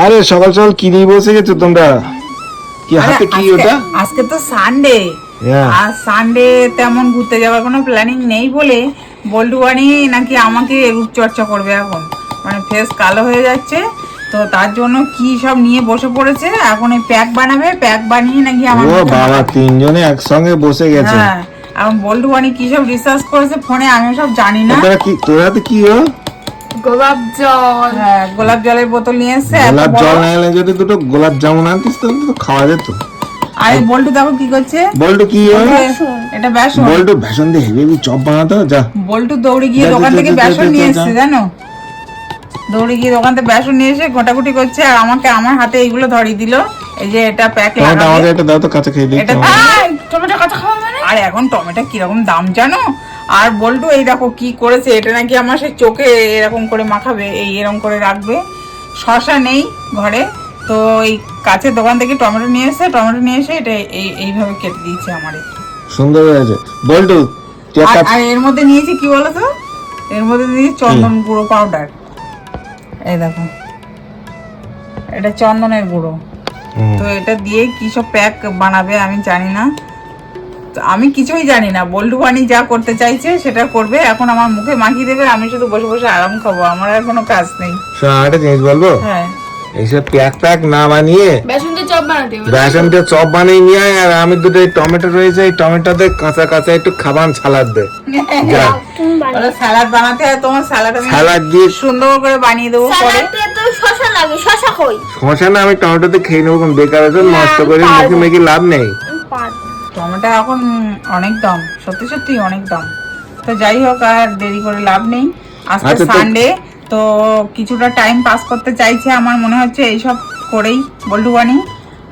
আরে সকাল সকাল কি নিয়ে বসে গেছো তোমরা? কি হাতে কি ওটা? আজকে তো সানডে আর সানডে তেমন ঘুরতে যাওয়ার কোনো প্ল্যানিং নেই বলে বল্টু বানি নাকি আমাকে রূপচর্চা করবে এখন। মানে ফেস কালো হয়ে যাচ্ছে তো তার জন্য কি সব নিয়ে বসে পড়েছে? এখন এই প্যাক বানাবে প্যাক বানিয়ে নাকি আমার বাবা তিনজনে একসঙ্গে বসে গেছে। হ্যাঁ এখন বল্টু বানি কি সব রিসার্চ করেছে? ফোনে আমি সব জানি না। তোরা কি তোর হাতে কি ও গোলাপ জল। হ্যাঁ গোলাপ জলের বোতল নিয়ে এত গোলাপ জল না এলে যদি দুটো গোলাপ জামুন আনতিস তো খাওয়া যেত। আর বল্টু দেখো কি করছে? বল্টু কি এটা বেসন। বল্টু ভেষণ দিয়ে হেভি চপ বানাতো যা। বল্টু দৌড়ে গিয়ে দোকান থেকে বেসন নিয়ে এসছে। জানো? দৌড়ে গিয়ে দোকান থেকে বেসন নিয়ে এসে ঘটাঘুটি করছে আর আমাকে আমার হাতে এইগুলো ধরিয়ে দিল। এই যে এটা প্যাক লাগাবে। একটা দাও তো কাঁচা খেয়ে দিই এটা টমেটো। কথা খাওয়া মানে? আর এখন টমেটো কীরকম দাম জানো? আর বল্টু এই দেখো কি করেছে এটা নাকি আমার সেই চোখে এরকম করে মাখাবে এই এরকম করে রাখবে। শশা নেই ঘরে তো এই কাছের দোকান থেকে টমেটো নিয়ে এসে টমেটো নিয়ে এসে এটা এই এইভাবে কেটে দিয়েছে আমার সুন্দর হয়েছে। বল্টু আর এর মধ্যে নিয়েছি কি বলতো? এর মধ্যে নিয়েছি চন্দন গুঁড়ো পাউডার এই দেখো। এটা চন্দনের গুঁড়ো। তো এটা দিয়ে কি সব প্যাক বানাবে আমি জানি না। তো আমি কিছুই জানি না। বল্টু বানি যা করতে চাইছে সেটা করবে। এখন আমার মুখে মাখিয়ে দেবে আমি শুধু বসে বসে আরাম খাব। আমার আর কোনো কাজ নেই। একটা জিনিস বলব? হ্যাঁ। এইসব প্যাক প্যাক না বানিয়ে বেসন দিয়ে চপ বানাতে হবে। চপ বানিয়ে নিয়ে আর আমি দুটো টমেটো রয়েছে এই টমেটোতে কাঁচা কাঁচা একটু খাবার সালাদ দে। যা। স্যালাড বানাতে হয় তোমার আমি সালাদ দিয়ে সুন্দর করে বানিয়ে দেবো পরে। শশা লাগে শশা কই? শশা না আমি টমেটোতে খেয়ে নেব বেকার আছে নষ্ট করে মুখে মেখে লাভ নেই। টমেটো এখন অনেক দাম সত্যি সত্যি অনেক দাম। তো যাই হোক আর দেরি করে লাভ নেই। আজকে আচ্ছা, সানডে তো কিছুটা টাইম পাস করতে চাইছে আমার মনে হচ্ছে এইসব করেই বল্টু বানি।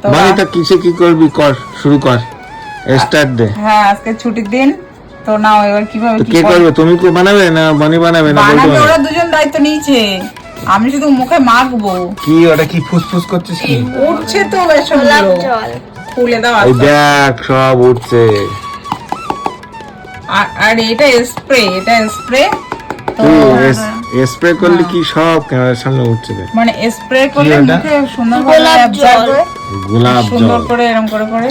তো বাড়িটা কিসে কি করবি? কর শুরু কর। স্টার্ট দে। হ্যাঁ আজকে ছুটির দিন তো নাও এবার কীভাবে কি করবে? তুমি কি বানাবে না বনি বানাবে না বানাবে ওরা দুজন দায়িত্ব নিয়েছে। আমি শুধু মুখে মাখবো। কি ওটা কি ফুসফুস করছিস কি? উঠছে তো বেসন জল। খুলে দাও এই দেখ সব উঠছে। আর- এটা স্প্রে এটা স্প্রে স্প্রে করলে কি সব ক্যামেরার সামনে উঠছে মানে স্প্রে করলে? মুখে সুন্দরভাবে গোলাপ জল। হয়। গোলাপ সুন্দর জল। করে এরকম করে করে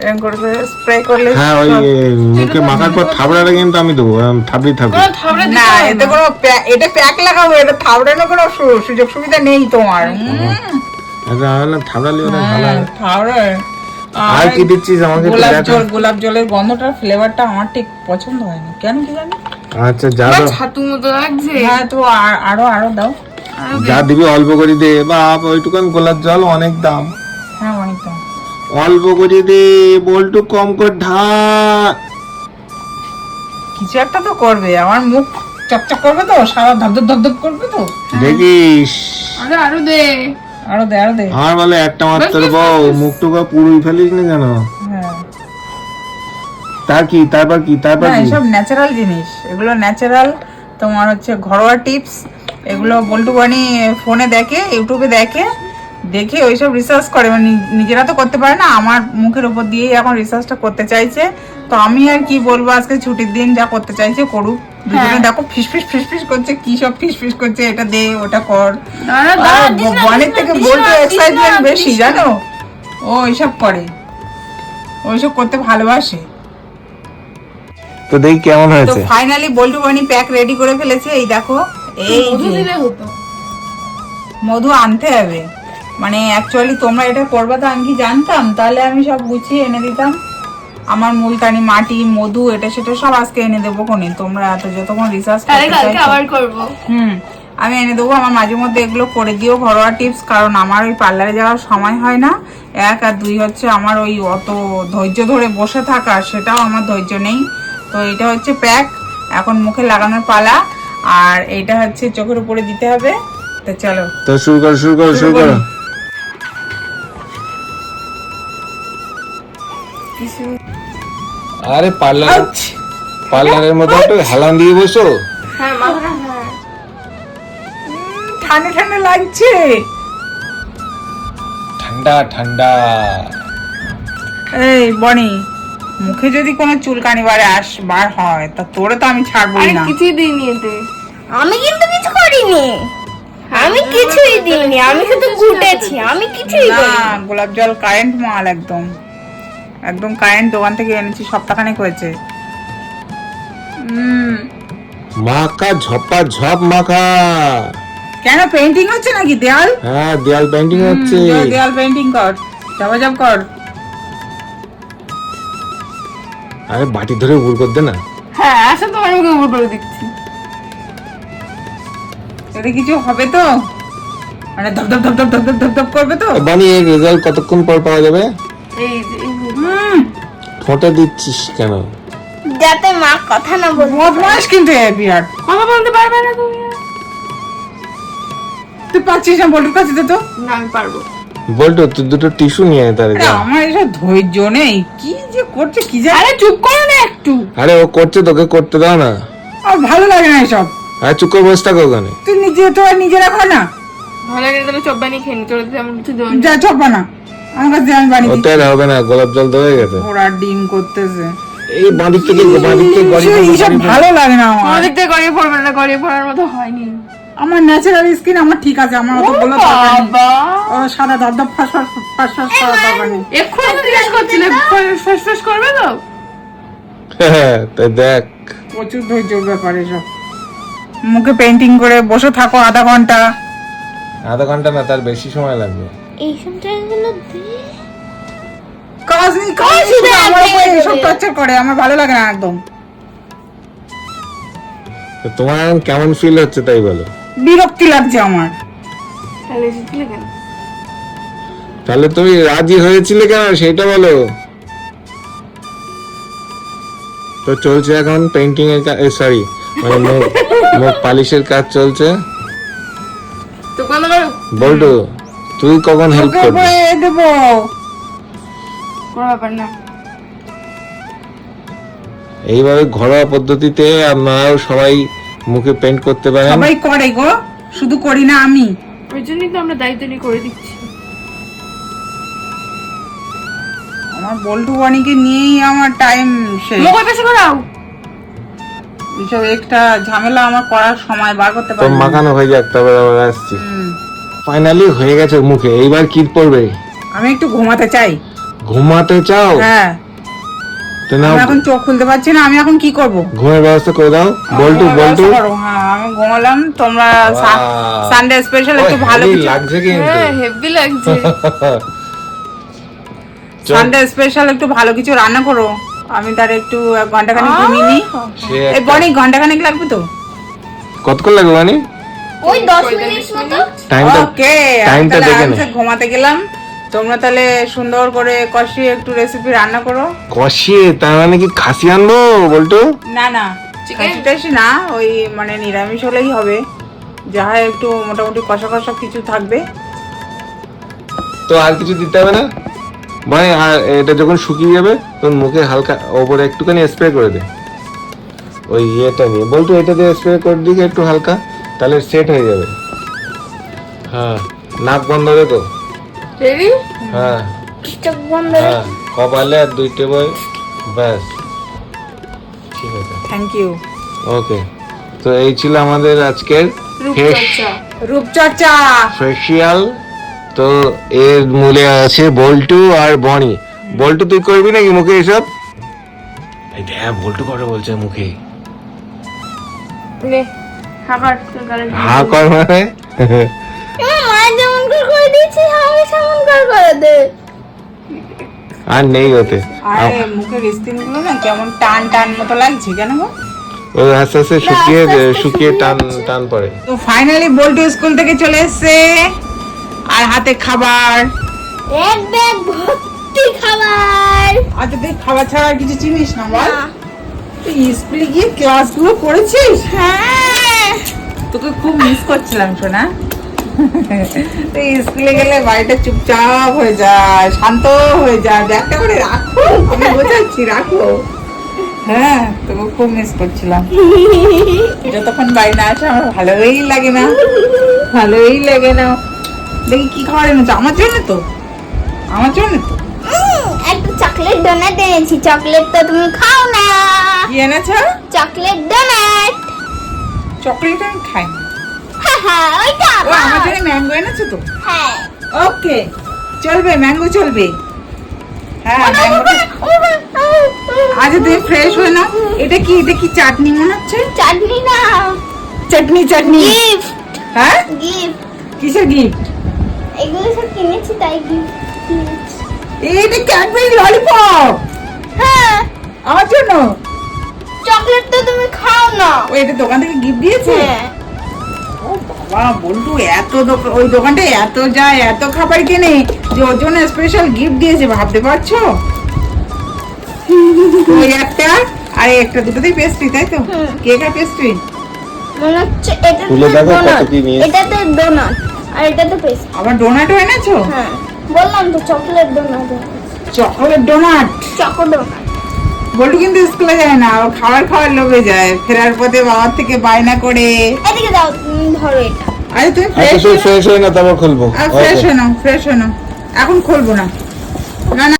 এরকম করে করে স্প্রে করলে হ্যাঁ ওই মুখে মাখার পর থাবড়াটা কিন্তু আমি দেবো থাবড়ি থাবড়ি না এতে কোনো এটা প্যাক লাগাবো এটা থাবড়ানোর কোনো সুযোগ সুবিধা নেই তোমার। আচ্ছা হ্যাঁ, হবে। থাবড়ে আর কি দিচ্ছিস আমাকে গোলাপ জল গোলাপ জলের গন্ধটা ফ্লেভারটা আমার ঠিক পছন্দ হয়নি। কেন কি জানি? আচ্ছা যা দাও। ছাতু মতো লাগছে? হ্যাঁ তো আরও আরও দাও। যা দিবি অল্প করে দে। বাপ ওইটুকান গোলাপ জল অনেক দাম। হ্যাঁ অনেক দাও অল্প করে দে বলটু কম করে ঢাক কিছু একটা তো করবে। আমার মুখ চকচক করবে তো সারা ধপধপ ধপধপ করবে তো। দেখিস। আরে আরও দে। আরও দে আরও দে। আমার বলে একটা মাত্র বউ মুখটুকা পুরোই ফেলিস না কেন? হ্যাঁ। তার কি তারপর কি তারপর কি? এসব ন্যাচারাল জিনিস। এগুলো ন্যাচারাল তোমার হচ্ছে ঘরোয়া টিপস এগুলো বল্টু বানি ফোনে দেখে ইউটিউবে দেখে দেখে ওইসব রিসার্চ করে। মানে নিজেরা তো করতে পারে না আমার মুখের উপর দিয়েই এখন রিসার্চটা করতে চাইছে। তো আমি আর কি বলব আজকে ছুটির দিন যা করতে চাইছে করুক। দুজনে দেখো ফিস ফিস ফিস ফিস করছে কি সব ফিস ফিস করছে এটা দে ওটা কর। বনের থেকে বলতে এক্সাইটমেন্ট বেশি জানো? ও এইসব করে। ওইসব করতে ভালোবাসে। তো দেখি কেমন তো হয়েছে। ফাইনালি বল্টু বানি প্যাক রেডি করে ফেলেছে এই দেখো এই যে। মধু আনতে হবে। মানে অ্যাকচুয়ালি তোমরা এটা করবা তো আমি কি জানতাম? তাহলে আমি সব গুছিয়ে এনে দিতাম। আমার মুলতানি মাটি মধু এটা সেটা সব আজকে এনে দেবো কোনে? তোমরা এত যতক্ষণ রিসার্চ করতে চাইছো। আবার করব। হুম আমি এনে দেবো। আমার মাঝে মধ্যে এগুলো করে দিও ঘরোয়া টিপস কারণ আমার ওই পার্লারে যাওয়ার সময় হয় না। এক আর দুই হচ্ছে আমার ওই অত ধৈর্য ধরে বসে থাকা সেটাও আমার ধৈর্য নেই। তো এটা হচ্ছে প্যাক এখন মুখে লাগানোর পালা। আর এটা হচ্ছে চোখের উপরে দিতে হবে। তো চলো। তো শুরু করো শুরু করো শুরু করো। আরে পার্লার পার্লারের মধ্যে একটু হেলান দিয়ে বসো। হ্যাঁ মাথাটা হ্যাঁ ঠান্ডা ঠান্ডা লাগছে। ঠান্ডা ঠান্ডা। এই বনি মুখে যদি কোনো চুলকানি বারে আস বার হয় তা তোরে তো আমি ছাড়বোই না। কিছুই দিইনি এতে। আমি কিন্তু কিছু করিনি। আমি কিছুই দিইনি। আমি শুধু ঘুটেছি। আমি কিছুই না গোলাপ জল কারেন্ট মাল একদম। একদম কারেন্ট দোকান থেকে এনেছি সপ্তাহখানেক হয়েছে। মাখা ঝপা ঝপ মাখা। কেন পেইন্টিং হচ্ছে নাকি দেয়াল? হ্যাঁ দেয়াল পেইন্টিং হচ্ছে। দেয়াল পেইন্টিং কর ঝপা ঝপ কর। আরে বাটি ধরে উপর কর দে না। হ্যাঁ আসো তোমার মুখে উপর করে দিচ্ছি এটা কিছু হবে তো? মানে ধপ ধপ ধপ ধপ ধপ ধপ করবে তো? বানি এর রেজাল্ট কতক্ষণ পর পাওয়া যাবে? এই যে ঠোঁটে দিচ্ছিস কেন? যাতে মা কথা না বলতে বদমাস কিন্তু এ বিরাট। কথা বলতে পারবে না তুমি। তুই পাচ্ছিস না বলটুর কাছে তো। না আমি পারব। বলতো তুই দুটো টিস্যু নিয়ে আয় তার আরে আমার এসব ধৈর্য নেই। কি যে করছে কি জানি। আরে চুপ করো না একটু। আরে ও করছে তোকে করতে দাও না। আর ভালো লাগে না এসব। আর চুপ করে বসে থাকো ওখানে। তুই নিজে তো আর নিজে রাখো না। ভালো লাগে তাহলে চপ বানিয়ে খেয়ে নি তোর যেমন কিছু দেবো যা চপা না। আমার হবে না গোলাপ জল দেওয়া গেছে। ওরা ডিম করতেছে। এই বাঁদিক থেকে বাঁদিক থেকে গড়ি এইসব- পড়বে, এইসব ভালো লাগে না আমার। থেকে গড়িয়ে পড়বে না গড়িয়ে পড়ার মতো হয়নি। আমার ন্যাচারাল স্কিন আমার ঠিক আছে আমার অত বলো বাবা। ও সাদা ধপধপ ফাঁস ফাঁস ফাঁস ফাঁস করার দরকার নেই। এক্ষুনি তো জিজ্ঞেস করছিলে ফেস ফেস করবে তো? হ্যাঁ তাই দেখ। প্রচুর ধৈর্যর ব্যাপার এসব। মুখে পেন্টিং করে বসে থাকো আধা ঘণ্টা। আধা ঘণ্টা না তার বেশি সময় লাগবে। এইসব জায়গাগুলো দিয়ে কাজ নেই কাজ শুধু আমার উপরে এসব টর্চার করে আমার ভালো লাগে না একদম। তোমার কেমন ফিল হচ্ছে তাই বলো? বিরক্তি লাগছে আমার। তাহলে এসেছিলে কেন? তাহলে তুমি রাজি হয়েছিলে কেন? সেটা বলো। তো চলছে এখন পেন্টিং এর কাজ সরি মানে মুখ মুখ পালিশের কাজ চলছে। তো বল্টু তুই কখন হেল্প ওকে করবি? দেবো। কোনো ব্যাপার না। এইভাবে ঘরোয়া পদ্ধতিতে আপনারাও সবাই মুখে পেন্ট করতে পারেন। সবাই করে গো শুধু করি না আমি। ওই জন্যই তো আমরা দায়িত্ব নিয়ে করে দিচ্ছি। আমার বল্টু বাণীকে নিয়েই আমার টাইম শেষ। মুখ পাশে করাও এইসব একটা ঝামেলা আমার করার সময় বার করতে তো পারি না। মাখানো হয়ে যাক তারপরে আবার আসছি। হুম। ফাইনালি হয়ে গেছে মুখে এইবার কি পড়বে আমি একটু ঘুমাতে চাই। ঘুমাতে চাও? হ্যাঁ। তো নাও আমি এখন চোখ খুলতে পারছি না আমি এখন কি করব? ঘুমের ব্যবস্থা করে দাও। বল্টু বল্টু। হ্যাঁ আমি ঘুমালাম তোমরা সানডে স্পেশাল একটু ভালো কিছু লাগছে কিন্তু। হ্যাঁ হেভি লাগছে। সানডে স্পেশাল একটু ভালো কিছু রান্না করো। আমি তার একটু এক ঘণ্টা খানিক ঘুমিয়ে নিই। এই বনি ঘণ্টা খানিক লাগবে তো? কতক্ষণ লাগবে মানে ওই দশ মিনিট? মতো? টাইমটা ওকে টাইমটা দেখে নে। ঘুমাতে গেলাম। তোমরা তাহলে সুন্দর করে কষিয়ে একটু রেসিপি রান্না করো। কষিয়ে তার মানে কি খাসি আনব বল্টু? না না চিকেন না ওই মানে নিরামিষ হলেই হবে। যাহা একটু মোটামুটি কষা কষা কিছু থাকবে। তো আর কিছু দিতে হবে না? মানে আর এটা যখন শুকিয়ে যাবে তখন মুখে হালকা ওপরে একটুখানি স্প্রে করে দে। ওই ইয়েটা নিয়ে। বলতো এটা দিয়ে স্প্রে করে দিকে একটু হালকা। তাহলে সেট হয়ে যাবে। হ্যাঁ। নাক বন্ধ রেখো রেডি হ্যাঁ। হ্যাঁ কপালে আর দুই টেবল ব্যাস। ঠিক আছে। থ্যাংক ইউ ওকে তো এই ছিল আমাদের আজকের রূপচর্চা। ফেসিয়াল তো এর মূলে আছে বল্টু আর বনি। বল্টু তুই করবি নাকি মুখে এসব? এই দেখ বল্টু করে বলছে মুখে? হা কর মানে? মা যেমন করে করে দিয়েছি আমি সেমন করে করে দে আর নেই ওতে। আরে মুখের স্কিনগুলো না কেমন টান টান মতো লাগছে কেন গো। ও আস্তে আস্তে শুকিয়ে শুকিয়ে টান টান পড়ে। তো ফাইনালি বল্টু স্কুল থেকে চলে এসেছে। আর হাতে খাবার। এক ব্যাগ ভর্তি খাবার। আচ্ছা তুই খাবার ছাড়া কিছু চিনিস না বল। তুই স্কুলে গিয়ে ক্লাসগুলো করেছিস? হ্যাঁ। তোকে খুব মিস করছিলাম শোনা তুই স্কুলে গেলে বাড়িটা চুপচাপ হয়ে যায় শান্ত হয়ে যায় ব্যাগটা করে রাখো আমি বোঝাচ্ছি রাখো। হ্যাঁ তোকে খুব মিস করছিলাম। যতক্ষণ বাড়ি না আসে আমার ভালোই লাগে না। ভালোই লাগে না। দেখি কি খাবার এনেছো? আমার জন্য তো। আমার জন্য তো। একটা চকলেট ডোনাট এনেছি। চকলেট তো তুমি খাও না। কি এনেছো? চকলেট ডোনাট চকলেট আমি খাই না ও আমার জন্য ম্যাঙ্গো এনেছো তো? হ্যাঁ। ওকে চলবে ম্যাঙ্গো চলবে। হ্যাঁ আচ্ছা তুমি ফ্রেশ হয়ে নাও। এটা কি এটা কি চাটনি মনে হচ্ছে? চাটনি না। চাটনি চাটনি। হ্যাঁ? গিফট কিসের গিফট এগুলো সব কিনেছি তাই গিফট এটা ক্যাডবেরি ললিপপ। হ্যাঁ। আমার জন্য? চকলেট তো তুমি খাও না। ও এটা দোকান থেকে গিফট দিয়েছে? হ্যাঁ। ও বাবা বলটু এত ওই দোকানটায় এত যায় এত খাবার কেনে যে ওর জন্য স্পেশাল গিফট দিয়েছে ভাবতে পারছ? ওই একটা আর একটা দুটোতেই পেস্ট্রি তাই তো। কেক আর পেস্ট্রি মনে হচ্ছে এটা তুলে দেখো কত কি ডোনাট আর এটাতে পেস্ট আবার ডোনাটও এনেছো হ্যাঁ। বললাম তো chocolate donut chocolate donut choco donut Boltu কিন্তু স্কুলে যায় না ও খাবার খাওয়ার লোভে যায় ফেরার পথে বাবার থেকে বায়না করে। এদিকে দাও ধরো এটা। আরে তুমি আচ্ছা ফ্রেশ তুই ফ্রেশ হয়ে না তারপর খুলবো। ফ্রেশ হয়ে নাও ফ্রেশ হয়ে নাও। এখন খুলবো না না।